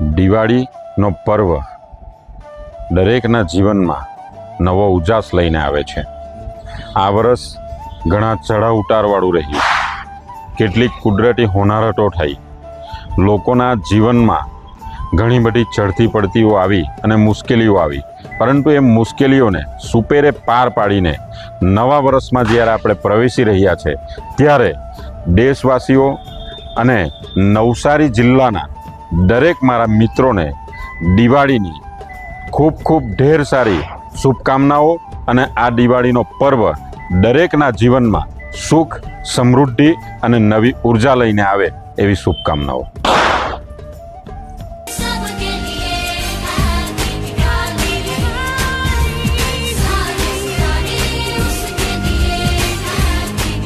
દિવાળીનો પર્વ દરેકના જીવનમાં નવો ઉજાસ લઈને આવે છે. આ વર્ષ ઘણા ચઢાવ ઉતારવાળું રહ્યું. કેટલીક કુદરતી હોનારતો થઈ. લોકોના જીવનમાં ઘણી બધી ચડતી પડતીઓ આવી અને મુશ્કેલીઓ આવી. પરંતુ એ મુશ્કેલીઓને સુપેરે પાર પાડીને નવા વર્ષમાં જ્યારે આપણે પ્રવેશી રહ્યા છે, ત્યારે દેશવાસીઓ અને નવસારી જિલ્લાના દરેક મારા મિત્રોને દિવાળીની ખૂબ ખૂબ ઢેર સારી શુભકામનાઓ અને આ દિવાળીનો પર્વ દરેકના જીવનમાં સુખ, સમૃદ્ધિ અને નવી ઊર્જા લઈને આવે એવી શુભકામનાઓ.